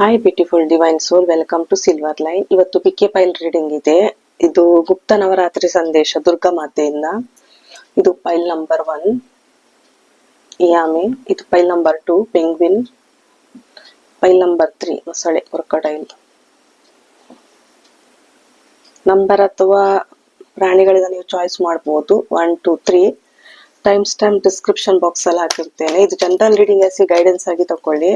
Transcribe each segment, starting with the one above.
Hi beautiful divine soul welcome to silver line ಇವತ್ತು pick a pile reading ಇದೆ. ಇದು ಗುಪ್ತ ನವರಾತ್ರಿ ಸಂದೇಶ ದುರ್ಗಾ ಮಾತೆಯಿಂದ. ಇದು ಪೈಲ್ ನಂಬರ್ ಒನ್ ಇಯಾಮೆ ಇದು pile number two penguin pile number three ಮೊಸಳೆ ಕ್ರೊಕೊಡೈಲ್ ನಂಬರ್ ಅಥವಾ ಪ್ರಾಣಿಗಳಿಂದ ನೀವು ಚಾಯ್ಸ್ ಮಾಡಬಹುದು one two three time stamp description box ಅಲ್ಲಿ ಹಾಕಿರ್ತೇನೆ. ಇದು general reading as a guidance ಆಗಿ ತಕೊಳ್ಳಿ.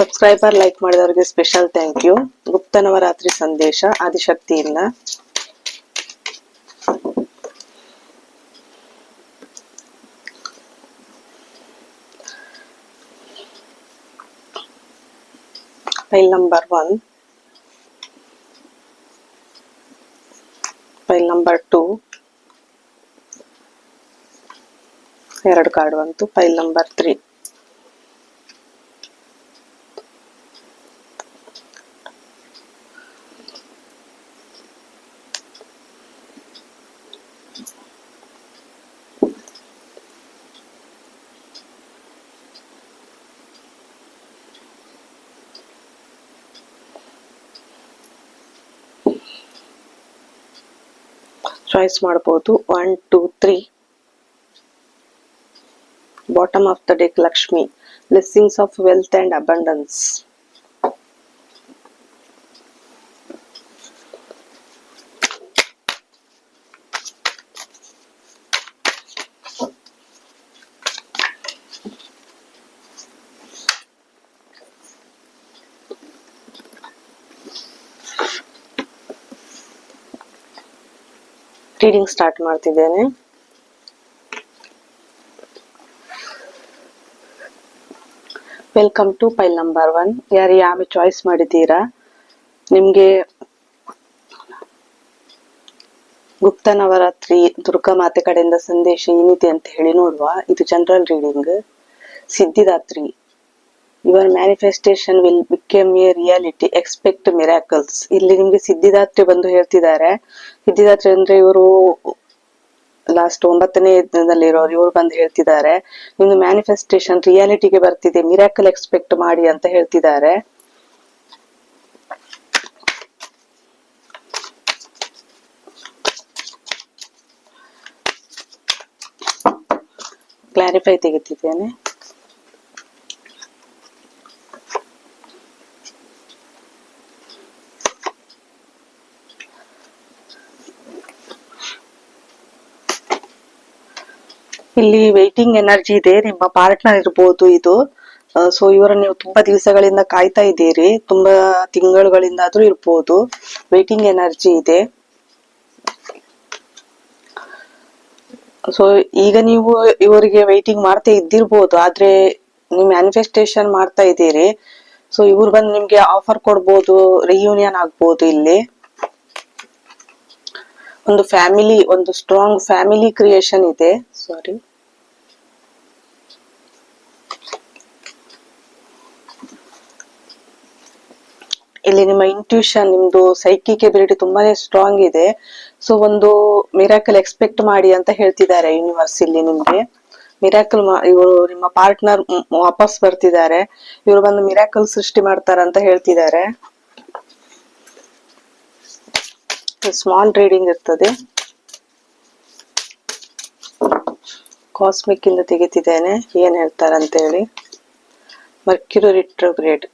ಸಬ್ಸ್ಕ್ರೈಬರ್ ಲೈಕ್ ಮಾಡಿದವರಿಗೆ special thank you Gupta Navratri ಸಂದೇಶ, ಆದಿಶಕ್ತಿಯಿಂದ. Pile number one pile number two ಎರಡು ಕಾರ್ಡ್ ಬಂತು. ಫೈಲ್ ನಂಬರ್ ತ್ರೀ ಚಾಯ್ಸ್ ಮಾಡಬಹುದು one two three bottom of the deck Lakshmi blessings of wealth and abundance reading start ಮಾಡ್ತಿದ್ದೇನೆ. Welcome to file number one ಯಾರು ಯಾವ choice ಮಾಡಿದ್ದೀರಾ? ನಿಮಗೆ ಗುಪ್ತನವರಾತ್ರಿ ದುರ್ಗಾ ಮಾತೆ ಕಡೆಯಿಂದ ಸಂದೇಶ ಏನಿದೆ ಅಂತ ಹೇಳಿ ನೋಡುವ. ಇದು general reading Siddhidatri. Your manifestation will become a reality expect miracles ಇಲ್ಲಿ ನಿಮ್ಗೆ ಸಿದ್ಧಿದಾತ್ರಿ ಬಂದು ಹೇಳ್ತಿದ್ದಾರೆ. ಸಿದ್ಧಿದಾತ್ರಿ ಅಂದ್ರೆ ಇವರು ಲಾಸ್ಟ್ ಒಂಬತ್ತನೇ ದಿನದಲ್ಲಿರೋರು ಇವರು ಬಂದು ಹೇಳ್ತಿದ್ದಾರೆ. ನಿಮ್ದು ಮ್ಯಾನಿಫೆಸ್ಟೇಷನ್ ರಿಯಾಲಿಟಿಗೆ ಬರ್ತಿದೆ. ಮಿರಾಕಲ್ ಎಕ್ಸ್ಪೆಕ್ಟ್ ಮಾಡಿ ಅಂತ ಹೇಳ್ತಿದ್ದಾರೆ. ಕ್ಲಾರಿಫೈ ತೆಗಿತಿದ್ದೇನೆ. ಇಲ್ಲಿ ವೈಟಿಂಗ್ ಎನರ್ಜಿ ಇದೆ, ನಿಮ್ಮ ಪಾರ್ಟ್ನರ್ ಇರ್ಬೋದು ಇದು. ಸೊ ಇವರ ನೀವು ತುಂಬಾ ದಿವಸಗಳಿಂದ ಕಾಯ್ತಾ ಇದ್ದೀರಿ, ತುಂಬಾ ತಿಂಗಳುಗಳಿಂದ ಆದ್ರೂ ಇರ್ಬೋದು. ವೈಟಿಂಗ್ ಎನರ್ಜಿ ಇದೆ. ಸೊ ಈಗ ನೀವು ಇವರಿಗೆ ವೈಟಿಂಗ್ ಮಾಡ್ತಾ ಇದ್ದಿರ್ಬೋದು, ಆದ್ರೆ ನೀವು ಮ್ಯಾನಿಫೆಸ್ಟೇಷನ್ ಮಾಡ್ತಾ ಇದ್ದೀರಿ. ಸೊ ಇವ್ರು ಬಂದು ನಿಮ್ಗೆ ಆಫರ್ ಕೊಡ್ಬೋದು ರಿಯೂನಿಯನ್ ಆಗ್ಬೋದು ಇಲ್ಲಿ. ಒಂದು ಫ್ಯಾಮಿಲಿ ಒಂದು ಸ್ಟ್ರಾಂಗ್ ಫ್ಯಾಮಿಲಿ ಕ್ರಿಯೇಷನ್ ಇದೆ. ಸಾರಿ ಇಲ್ಲಿ ನಿಮ್ಮ ಇಂಟ್ಯೂಷನ್ ನಿಮ್ದು ಸೈಕಿಕ್ ಎಬಿಲಿಟಿ ತುಂಬಾನೇ ಸ್ಟ್ರಾಂಗ್ ಇದೆ. ಸೊ ಒಂದು ಮಿರಾಕಲ್ ಎಕ್ಸ್ಪೆಕ್ಟ್ ಮಾಡಿ ಅಂತ ಹೇಳ್ತಿದ್ದಾರೆ ಯೂನಿವರ್ಸ್ ಇಲ್ಲಿ ನಿಮ್ಗೆ. ಮಿರಾಕಲ್ ಇವರು ನಿಮ್ಮ ಪಾರ್ಟ್ನರ್ ವಾಪಸ್ ಬರ್ತಿದ್ದಾರೆ. ಇವರು ಬಂದು ಮಿರಾಕಲ್ ಸೃಷ್ಟಿ ಮಾಡ್ತಾರೆ ಅಂತ ಹೇಳ್ತಿದ್ದಾರೆ. ಸ್ಮಾಲ್ ರೀಡಿಂಗ್ ಇರ್ತದೆ. ಕಾಸ್ಮಿಕ್ ಇಂದ ತೆಗಿತಿದ್ದೇನೆ. ಏನ್ ಹೇಳ್ತಾರೆ ಅಂತ ಹೇಳಿ Mercury retrograde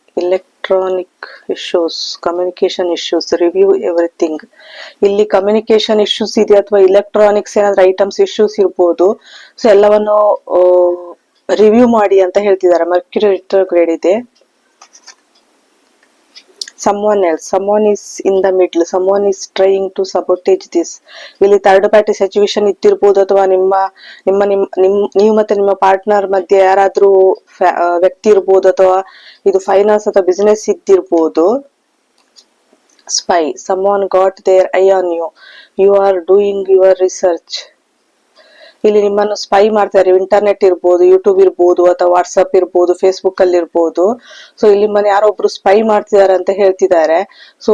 electronic issues communication issues review everything ಇಲ್ಲಿ ಕಮ್ಯುನಿಕೇಶನ್ ಇಶ್ಯೂಸ್ ಇದೆ ಅಥವಾ ಎಲೆಕ್ಟ್ರಾನಿಕ್ಸ್ ಏನಾದ್ರು ಐಟಮ್ಸ್ ಇಶ್ಯೂಸ್ ಇರ್ಬೋದು. ಸೊ ಎಲ್ಲವನ್ನು ರಿವ್ಯೂ ಮಾಡಿ ಅಂತ ಹೇಳ್ತಿದ್ದಾರೆ. ಮರ್ಕ್ಯುರಿ ರಿಟ್ರೋಗ್ರೇಡ್ ಇದೆ. Someone else. Someone is in the middle. Someone is trying to sabotage this. ಇಲ್ಲಿ ಥರ್ಡ್ ಪಾರ್ಟಿ ಸಿಚುವೇಶನ್ ಇದ್ದಿರ್ಬೋದು ಅಥವಾ ನಿಮ್ಮ ನಿಮ್ಮ ನಿಮ್ ನಿಮ್ ನೀವು ಮತ್ತೆ ನಿಮ್ಮ ಪಾರ್ಟ್ನರ್ ಮಧ್ಯೆ ಯಾರಾದ್ರೂ ವ್ಯಕ್ತಿ ಇರ್ಬೋದು ಅಥವಾ ಇದು ಫೈನಾನ್ಸ್ ಅಥವಾ business ಇದ್ದಿರ್ಬೋದು. Spy someone got their eye on you you are doing your research ಇಲ್ಲಿ ನಿಮ್ಮನ್ನು ಸ್ಪೈ ಮಾಡ್ತಾರೆ ಇಂಟರ್ನೆಟ್ ಇರ್ಬೋದು ಯೂಟ್ಯೂಬ್ ಇರ್ಬೋದು, ಅಥವಾ ವಾಟ್ಸಪ್ ಇರ್ಬೋದು ಫೇಸ್ಬುಕ್ ಅಲ್ಲಿ ಇರ್ಬೋದು. ಸೊ ಇಲ್ಲಿ ನಿಮ್ಮನ್ನ ಯಾರೋ ಒಬ್ರು ಸ್ಪೈ ಮಾಡ್ತಿದ್ದಾರೆ ಅಂತ ಹೇಳ್ತಿದ್ದಾರೆ. ಸೊ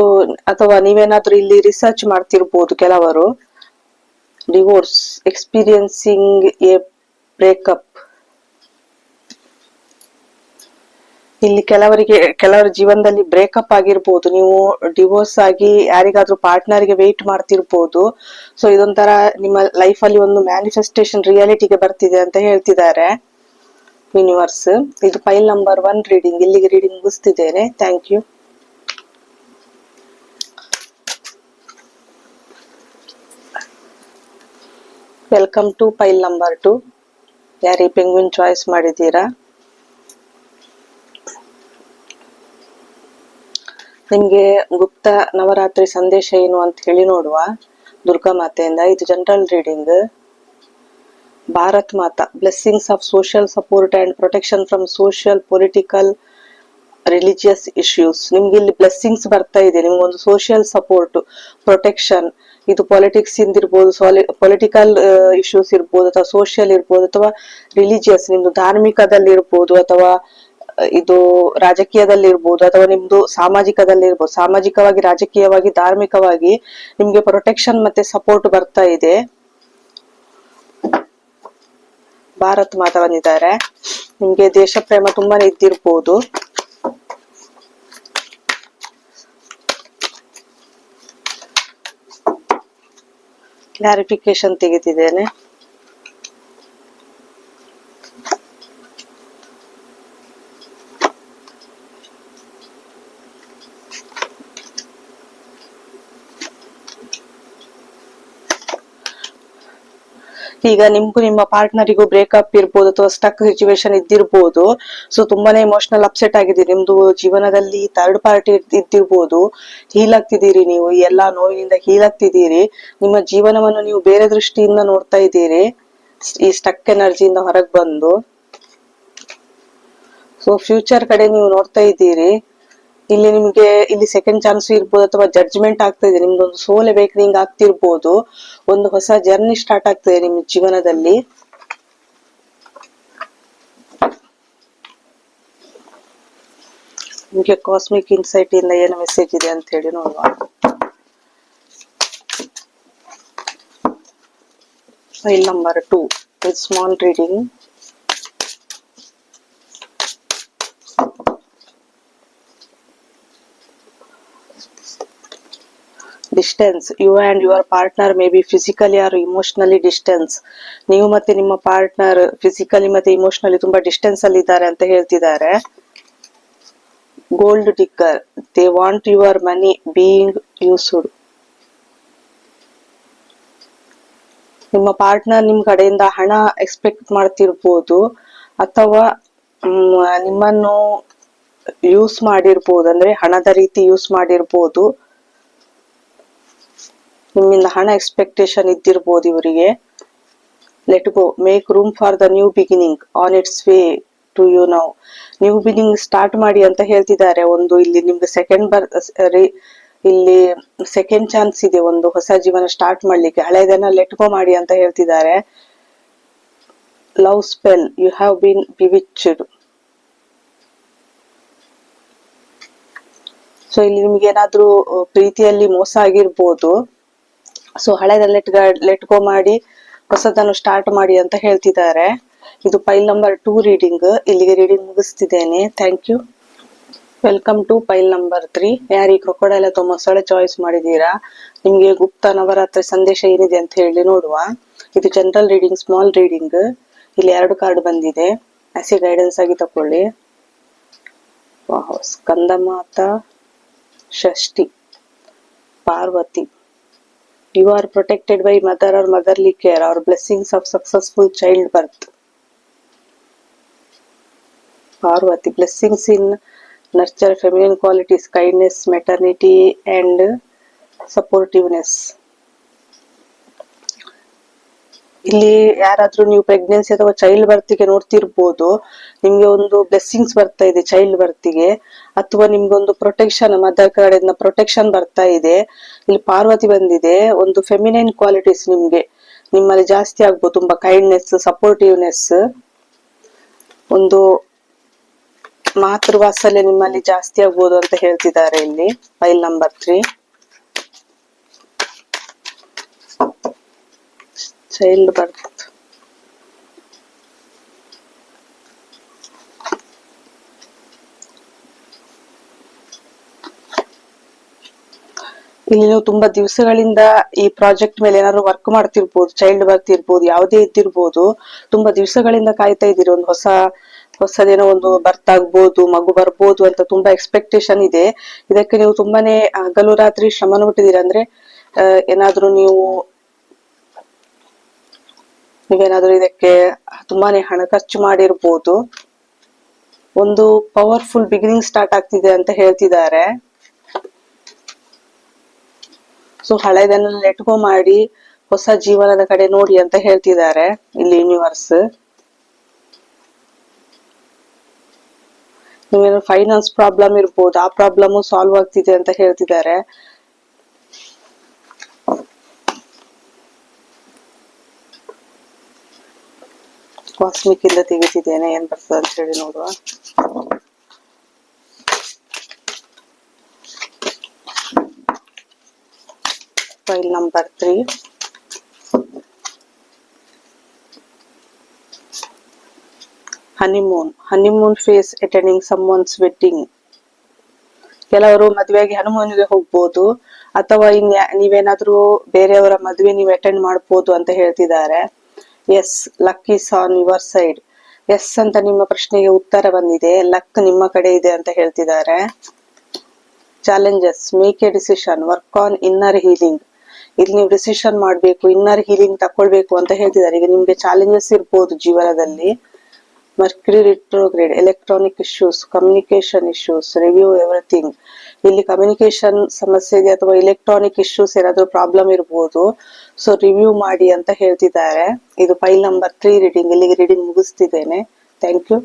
ಅಥವಾ ನೀವೇನಾದ್ರೂ ಇಲ್ಲಿ ರಿಸರ್ಚ್ ಮಾಡ್ತಿರ್ಬೋದು ಕೆಲವರು. ಡಿವೋರ್ಸ್ ಎಕ್ಸ್ಪೀರಿಯನ್ಸಿಂಗ್ ಎ ಬ್ರೇಕಪ್ ಇಲ್ಲಿ ಕೆಲವರಿಗೆ, ಕೆಲವರ ಜೀವನದಲ್ಲಿ ಬ್ರೇಕಪ್ ಆಗಿರ್ಬೋದು, ನೀವು ಡಿವೋರ್ಸ್ ಆಗಿ ಯಾರಿಗಾದ್ರೂ ಪಾರ್ಟ್ನರ್ಗೆ ವೆಯ್ಟ್ ಮಾಡ್ತಿರ್ಬೋದು. ಸೊ ಇದೊಂಥರ ನಿಮ್ಮ ಲೈಫ್ ಅಲ್ಲಿ ಒಂದು ಮ್ಯಾನಿಫೆಸ್ಟೇಷನ್ ರಿಯಾಲಿಟಿಗೆ ಬರ್ತಿದೆ ಅಂತ ಹೇಳ್ತಿದ್ದಾರೆ ಯೂನಿವರ್ಸ್ ಇದು ಫೈಲ್ ನಂಬರ್ ಒನ್ ರೀಡಿಂಗ್ ಇಲ್ಲಿಗೆ reading ಮುಗಿಸ್ತಿದ್ದೇನೆ. Thank you welcome to file number two ಯಾರೀ ಪೆಂಗ್ವಿನ್ ಚಾಯ್ಸ್ ಮಾಡಿದ್ದೀರಾ? ನಿಮ್ಗೆ ಗುಪ್ತ ನವರಾತ್ರಿ ಸಂದೇಶ ಏನು ಅಂತ ಹೇಳಿ ನೋಡುವ ದುರ್ಗಾ ಮಾತೆಯಿಂದ. ಇದು general reading Bharat Mata blessings of social support and protection from social political religious issues ನಿಮ್ಗೆ ಇಲ್ಲಿ ಬ್ಲೆಸ್ಸಿಂಗ್ಸ್ ಬರ್ತಾ ಇದೆ. ನಿಮ್ಗೊಂದು ಸೋಷಿಯಲ್ ಸಪೋರ್ಟ್ ಪ್ರೊಟೆಕ್ಷನ್ ಇದು ಪಾಲಿಟಿಕ್ಸ್ ಇಂದಿರ್ಬೋದು ಪೊಲಿಟಿಕಲ್ ಇಶ್ಯೂಸ್ ಇರ್ಬೋದು, ಅಥವಾ ಸೋಷಿಯಲ್ ಇರ್ಬೋದು, ಅಥವಾ ರಿಲಿಜಿಯಸ್ ನಿಮ್ದು ಧಾರ್ಮಿಕದಲ್ಲಿ ಇರ್ಬೋದು, ಅಥವಾ ಇದು ರಾಜಕೀಯದಲ್ಲಿ ಇರ್ಬೋದು ಅಥವಾ ನಿಮ್ದು ಸಾಮಾಜಿಕದಲ್ಲಿ ಇರ್ಬೋದು ಸಾಮಾಜಿಕವಾಗಿ, ರಾಜಕೀಯವಾಗಿ, ಧಾರ್ಮಿಕವಾಗಿ ನಿಮ್ಗೆ ಪ್ರೊಟೆಕ್ಷನ್ ಮತ್ತೆ ಸಪೋರ್ಟ್ ಬರ್ತಾ ಇದೆ. ಭಾರತ್ ಮಾತಾ ಬಂದಿದ್ದಾರೆ. ನಿಮ್ಗೆ ದೇಶ ಪ್ರೇಮ ತುಂಬಾನೇ ಇದ್ದಿರ್ಬೋದು. ಕ್ಲಾರಿಫಿಕೇಶನ್ ತೆಗಿತಿದ್ದೇನೆ ಈಗ ನಿಮ್ಗೂ ನಿಮ್ಮ ಪಾರ್ಟ್ನರಿಗೂ ಬ್ರೇಕಪ್ ಇರ್ಬೋದು ಅಥವಾ ಸ್ಟಕ್ ಸಿಚುವೇಶನ್ ಇದ್ದಿರ್ಬೋದು. ಸೊ ತುಂಬಾನೇ ಇಮೋಷನಲ್ ಅಪ್ಸೆಟ್ ಆಗಿದೆ. ನಿಮ್ದು ಜೀವನದಲ್ಲಿ ಥರ್ಡ್ ಪಾರ್ಟಿ ಇದ್ದಿರ್ಬೋದು. ಹೀಲ್ ಆಗ್ತಿದ್ದೀರಿ ನೀವು ಎಲ್ಲಾ ನೋವಿನಿಂದ ಹೀಲ್ ಆಗ್ತಿದ್ದೀರಿ ನಿಮ್ಮ ಜೀವನವನ್ನು ನೀವು ಬೇರೆ ದೃಷ್ಟಿಯಿಂದ ನೋಡ್ತಾ ಇದ್ದೀರಿ. ಈ ಸ್ಟಕ್ ಎನರ್ಜಿಯಿಂದ ಹೊರಗೆ ಬಂದು. ಸೊ ಫ್ಯೂಚರ್ ಕಡೆ ನೀವು ನೋಡ್ತಾ ಇದ್ದೀರಿ. ಇಲ್ಲಿ ನಿಮ್ಗೆ ಇಲ್ಲಿ ಸೆಕೆಂಡ್ ಚಾನ್ಸ್ ಇರ್ಬೋದು ಅಥವಾ ಜಡ್ಜ್ಮೆಂಟ್ ಆಗ್ತಾ ಇದೆ. ಸೋಲೆ ಬೇಕು ಅವೇಕನಿಂಗ್ ಆಗ್ತಿರ್ಬೋದು. ಒಂದು ಹೊಸ ಜರ್ನಿ ಸ್ಟಾರ್ಟ್ ಆಗ್ತದೆ ನಿಮ್ಮ ಜೀವನದಲ್ಲಿ. ನಿಮ್ಗೆ ಕಾಸ್ಮಿಕ್ ಇನ್ಸೈಟ್ ಇಂದ ಏನು ಮೆಸೇಜ್ ಇದೆ ಅಂತ ಹೇಳಿ ನೋಡುವ. File number two with small reading distance you and your partner may be physically or emotionally distance ನೀವು ಮತ್ತೆ ನಿಮ್ಮ ಪಾರ್ಟ್ನರ್ ಫಿಸಿಕಲಿ ಮತ್ತೆ ಇಮೋಷನಲಿ ತುಂಬಾ ಡಿಸ್ಟೆನ್ಸ್ ಅಲ್ಲಿ ಇದ್ದಾರೆ ಅಂತ ಹೇಳ್ತಿದ್ದಾರೆ. Gold digger they want your money being used ನಿಮ್ಮ ಪಾರ್ಟ್ನರ್ ನಿಮ್ ಕಡೆಯಿಂದ ಹಣ ಎಕ್ಸ್ಪೆಕ್ಟ್ ಮಾಡ್ತಿರ್ಬೋದು ಅಥವಾ ನಿಮ್ಮನ್ನು ಯೂಸ್ ಮಾಡಿರ್ಬೋದು. ಅಂದ್ರೆ ಹಣದ ರೀತಿ ಯೂಸ್ ಮಾಡಿರ್ಬೋದು. ನಿಮ್ಮಿಂದ ಹಣ ಎಕ್ಸ್ಪೆಕ್ಟೇಷನ್ ಇದ್ದಿರ್ಬೋದು ಇವರಿಗೆ. Let go make room for the new beginning on its way to you now new beginning start ಮಾಡಿ ಅಂತ ಹೇಳ್ತಿದ್ದಾರೆ. ಒಂದು ಇಲ್ಲಿ ನಿಮ್ಗೆ ಸೆಕೆಂಡ್ ಬರ್ ಇಲ್ಲಿ ಸೆಕೆಂಡ್ ಚಾನ್ಸ್ ಇದೆ. ಒಂದು ಹೊಸ ಜೀವನ ಸ್ಟಾರ್ಟ್ ಮಾಡ್ಲಿಕ್ಕೆ. ಹಳೆದನ್ನ ಲೆಟ್ ಗೋ ಮಾಡಿ ಅಂತ ಹೇಳ್ತಿದ್ದಾರೆ. Love spell you have been bewitched so ಇಲ್ಲಿ ನಿಮ್ಗೆ ಏನಾದ್ರೂ, ಪ್ರೀತಿಯಲ್ಲಿ ಮೋಸ ಆಗಿರ್ಬೋದು. ಸೊ ಹಳೆದ ಲೆಟ್ ಗೋ ಮಾಡಿ ಹೊಸದನ್ನು ಸ್ಟಾರ್ಟ್ ಮಾಡಿ ಅಂತ ಹೇಳ್ತಿದ್ದಾರೆ. ಇದು ಫೈಲ್ ನಂಬರ್ ಟೂ ರೀಡಿಂಗ್ ಇಲ್ಲಿಗೆ reading ಮುಗಿಸ್ತಿದ್ದೇನೆ. Thank you welcome to file number three ಯಾರಿ ಕ್ರೊಕೊಡೈಲ್ ಅಥವಾ ಮೊಸಳೆ ಚಾಯ್ಸ್ ಮಾಡಿದ್ದೀರಾ? ನಿಮ್ಗೆ ಗುಪ್ತ ನವರಾತ್ರಿ ಸಂದೇಶ ಏನಿದೆ ಅಂತ ಹೇಳಿ ನೋಡುವ. ಇದು ಜನರಲ್ ರೀಡಿಂಗ್ ಸ್ಮಾಲ್ ರೀಡಿಂಗ್ ಇಲ್ಲಿ ಎರಡು ಕಾರ್ಡ್ ಬಂದಿದೆ. ಆಸಿ ಗೈಡೆನ್ಸ್ ಆಗಿ ತಕೊಳ್ಳಿ. ವಾಹ್, ಸ್ಕಂದಮಾತಾ ಷಷ್ಠಿ. Parvati. You are protected by mother or motherly care. Or blessings of successful childbirth. Parvati blessings in nurture feminine qualities kindness maternity and supportiveness ಇಲ್ಲಿ ಯಾರಾದ್ರೂ ನೀವು ಪ್ರೆಗ್ನೆನ್ಸಿ ಅಥವಾ ಚೈಲ್ಡ್ ಬರ್ತಿಗೆ ನೋಡ್ತಿರ್ಬೋದು, ನಿಮ್ಗೆ ಒಂದು ಬ್ಲೆಸ್ಸಿಂಗ್ಸ್ ಬರ್ತಾ ಇದೆ ಚೈಲ್ಡ್ ಬರ್ತಿಗೆ ಅಥವಾ ನಿಮ್ಗೆ ಒಂದು ಪ್ರೊಟೆಕ್ಷನ್ ಮದರ್ ಇಂದ ಪ್ರೊಟೆಕ್ಷನ್ ಬರ್ತಾ ಇದೆ. ಇಲ್ಲಿ ಪಾರ್ವತಿ ಬಂದಿದೆ, ಒಂದು ಫೆಮಿನೈನ್ ಕ್ವಾಲಿಟೀಸ್ ನಿಮ್ಗೆ. ನಿಮ್ಮಲ್ಲಿ ಜಾಸ್ತಿ ಆಗ್ಬೋದು, ತುಂಬಾ ಕೈಂಡ್ನೆಸ್ ಸಪೋರ್ಟಿವ್ನೆಸ್ ಒಂದು ಮಾತೃವಾತ್ಸಲ್ಯ ನಿಮ್ಮಲ್ಲಿ ಜಾಸ್ತಿ ಆಗ್ಬೋದು ಅಂತ ಹೇಳ್ತಿದ್ದಾರೆ ಇಲ್ಲಿ ಫೈಲ್ ನಂಬರ್ ತ್ರೀ ಚೈಲ್ಡ್ ಬರ್ತದೆ ಇಲ್ಲಿ ನೀವು ತುಂಬಾ ದಿವಸಗಳಿಂದ ಈ ಪ್ರಾಜೆಕ್ಟ್ ಮೇಲೆ ಏನಾದ್ರು ವರ್ಕ್ ಮಾಡ್ತಿರ್ಬೋದು, ಚೈಲ್ಡ್ ವರ್ಕ್ ಇರ್ಬೋದು, ಯಾವುದೇ ಇದ್ದಿರ್ಬೋದು, ತುಂಬಾ ದಿವಸಗಳಿಂದ ಕಾಯ್ತಾ ಇದ್ದೀರಿ. ಒಂದು ಹೊಸ, ಹೊಸದೇನೋ ಒಂದು ಬರ್ತ್ ಆಗ್ಬೋದು, ಮಗು ಬರ್ಬೋದು ಅಂತ ತುಂಬಾ ಎಕ್ಸ್ಪೆಕ್ಟೇಷನ್ ಇದೆ. ಇದಕ್ಕೆ ನೀವು ತುಂಬಾನೇ ಹಗಲು ರಾತ್ರಿ ಶ್ರಮನ ಬಿಟ್ಟಿದ್ದೀರಾ ಅಂದ್ರೆ ಏನಾದ್ರೂ ನೀವು ನೀವೇನಾದ್ರೂ ಇದಕ್ಕೆ ತುಂಬಾನೇ ಹಣ ಖರ್ಚು ಮಾಡಿರ್ಬೋದು. ಒಂದು ಪವರ್ಫುಲ್ ಬಿಗಿನಿಂಗ್ ಸ್ಟಾರ್ಟ್ ಆಗ್ತಿದೆ ಅಂತ ಹೇಳ್ತಿದ್ದಾರೆ. ಸೊ ಹಳೆದನ್ನೆಲ್ಲ ಲೆಟ್ಗೋ ಮಾಡಿ ಹೊಸ ಜೀವನದ ಕಡೆ ನೋಡಿ ಅಂತ ಹೇಳ್ತಿದ್ದಾರೆ ಇಲ್ಲಿ ಯೂನಿವರ್ಸ್ ನೀವೇನು ಫೈನಾನ್ಸ್ ಪ್ರಾಬ್ಲಮ್ ಇರ್ಬೋದು, ಆ ಪ್ರಾಬ್ಲಮ್ ಸಾಲ್ವ್ ಆಗ್ತಿದೆ ಅಂತ ಹೇಳ್ತಿದ್ದಾರೆ. ಇಂದ ತೆಗಿತಿದ್ದೇನೆ. ಏನ್ ಬರ್ತದೆ ಅಂತ ಹೇಳಿ ನೋಡುವ. File number three. Honeymoon. Honeymoon phase attending someone's wedding ಕೆಲವರು ಮದುವೆಗೆ ಹನುಮೂನ್ಗೆ ಹೋಗ್ಬೋದು. ಅಥವಾ ಇನ್ ನೀವೇನಾದ್ರೂ ಬೇರೆಯವರ ಮದುವೆ ನೀವು ಅಟೆಂಡ್ ಮಾಡ್ಬೋದು ಅಂತ ಹೇಳ್ತಿದ್ದಾರೆ. Yes, luck is on your side. Yes ಅಂತ ನಿಮ್ಮ ಪ್ರಶ್ನೆಗೆ ಉತ್ತರ ಬಂದಿದೆ. ಲಕ್ ನಿಮ್ಮ ಕಡೆ ಇದೆ ಅಂತ ಹೇಳ್ತಿದ್ದಾರೆ. Challenges make a decision work on inner healing ಇಲ್ಲಿ ನೀವು ಡಿಸಿಷನ್ ಮಾಡಬೇಕು ಇನ್ನರ್ ಹೀಲಿಂಗ್ ತಕೊಳ್ಬೇಕು ಅಂತ ಹೇಳ್ತಿದ್ದಾರೆ. ಈಗ ನಿಮ್ಗೆ ಚಾಲೆಂಜಸ್ ಇರ್ಬೋದು ಜೀವನದಲ್ಲಿ. Mercury retrograde electronic issues communication issues review everything ಇಲ್ಲಿ ಕಮ್ಯುನಿಕೇಶನ್ ಸಮಸ್ಯೆ ಇದೆ ಅಥವಾ ಇಲೆಕ್ಟ್ರಾನಿಕ್ ಇಶ್ಯೂಸ್ ಏನಾದ್ರು ಪ್ರಾಬ್ಲಮ್ ಇರ್ಬೋದು. ಸೊ ರಿವ್ಯೂ ಮಾಡಿ ಅಂತ ಹೇಳ್ತಿದ್ದಾರೆ. ಇದು ಫೈಲ್ ನಂಬರ್ ತ್ರೀ ರೀಡಿಂಗ್ ಇಲ್ಲಿಗೆ ರೀಡಿಂಗ್ ಮುಗಿಸ್ತಿದ್ದೇನೆ. Thank you